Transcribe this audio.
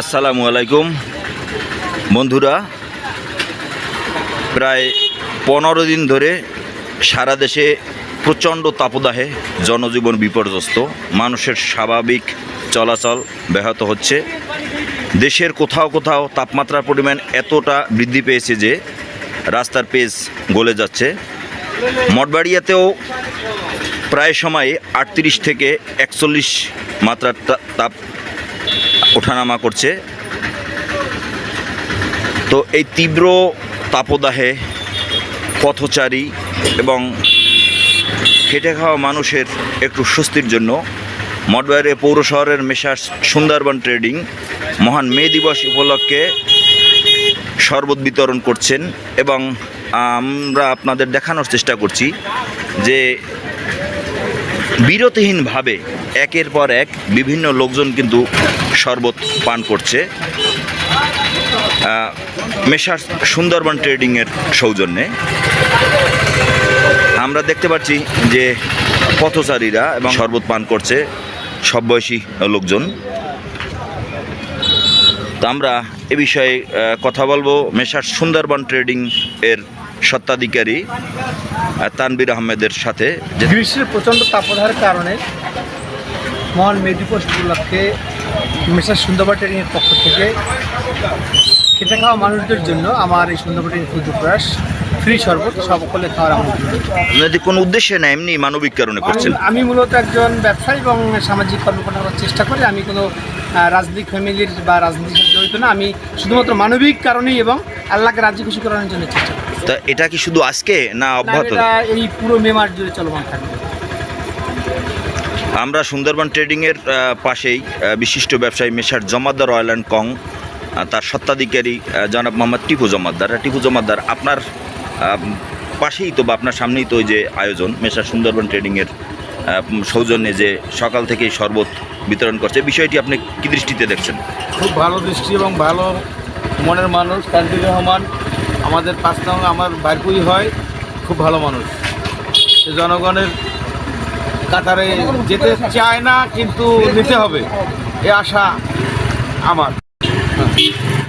আসসালামু আলাইকুম। বন্ধুরা, প্রায় পনেরো দিন ধরে সারা দেশে প্রচণ্ড তাপদাহে জনজীবন বিপর্যস্ত। মানুষের স্বাভাবিক চলাচল ব্যাহত হচ্ছে। দেশের কোথাও কোথাও তাপমাত্রার পরিমাণ এতটা বৃদ্ধি পেয়েছে যে রাস্তার পেজ গলে যাচ্ছে। মঠবাড়িয়াতেও প্রায় সময় আটত্রিশ থেকে একচল্লিশ মাত্রার তাপ ওঠানামা করছে। তো এই তীব্র তাপদাহে, পথচারী এবং খেটে খাওয়া মানুষের একটু স্বস্তির জন্য মঠবাড়িয়া পৌর শহরের মেশার সুন্দরবন ট্রেডিং মহান মে দিবস উপলক্ষে শরবত বিতরণ করছেন এবং আমরা আপনাদের দেখানোর চেষ্টা করছি যে বিরতিহীনভাবে একের পর এক বিভিন্ন লোকজন কিন্তু শরবত পান করছে। মেসার সুন্দরবন ট্রেডিংয়ের সৌজন্যে। আমরা দেখতে পাচ্ছি যে পথচারীরা এবং শরবত পান করছে সব বয়সী লোকজন। তো আমরা এ বিষয়ে কথা বলব। মেসার সুন্দরবন ট্রেডিং এর সত্ত্বাধিকারী তানবির আহমেদের সাথে। গ্রীষ্মের প্রচণ্ড তাপদাহের কারণে মহান মে উপলক্ষে মিস্টার সুন্দরবন ট্রেনিংয়ের পক্ষ থেকে খেটে খাওয়া মানুষদের জন্য আমার এই সুন্দরবন ট্রেনিং ক্ষুদ্র প্রয়াস ফ্রি শরবত সকলে খাওয়ার আপনাদের কোনো উদ্দেশ্যে না এমনি মানবিক কারণে করছেন? আমি- মূলত একজন ব্যবসায়ী এবং সামাজিক কর্মকর্তা হওয়ার চেষ্টা করি। আমি কোনো রাজনৈতিক ফ্যামিলির বা রাজনীতির সাথে জড়িত না। আমি শুধুমাত্র মানবিক কারণেই এবং আল্লাহকে রাজ্য খুশি করানোর জন্য চেষ্টা করি। তা এটা কি শুধু আজকে না না, অব্যাহত? এই পুরো মে মাস জুড়ে চলমান থাকবে। আমরা সুন্দরবন ট্রেডিংয়ের পাশেই বিশিষ্ট ব্যবসায়ী মেশার জমাদ্দার অয়েল অ্যান্ড কং তার সত্ত্বাধিকারী জনাব মোহাম্মদ টিপু জমাদ্দার। টিপু জমাদ্দার, আপনার পাশেই তো বা আপনার সামনেই তো যে আয়োজন, মেশার সুন্দরবন ট্রেডিংয়ের সৌজন্যে যে সকাল থেকেই শরবত বিতরণ করছে। বিষয়টি আপনি কী দৃষ্টিতে দেখছেন? খুব ভালো দৃষ্টি এবং ভালো মনের মানুষ তানজির রহমান। আমাদের পাঁচ আমার বাইরপুই হয়, খুব ভালো মানুষ। জনগণের কাতারে যেতে চায় না কিন্তু নিতে হবে। এ আশা আমার।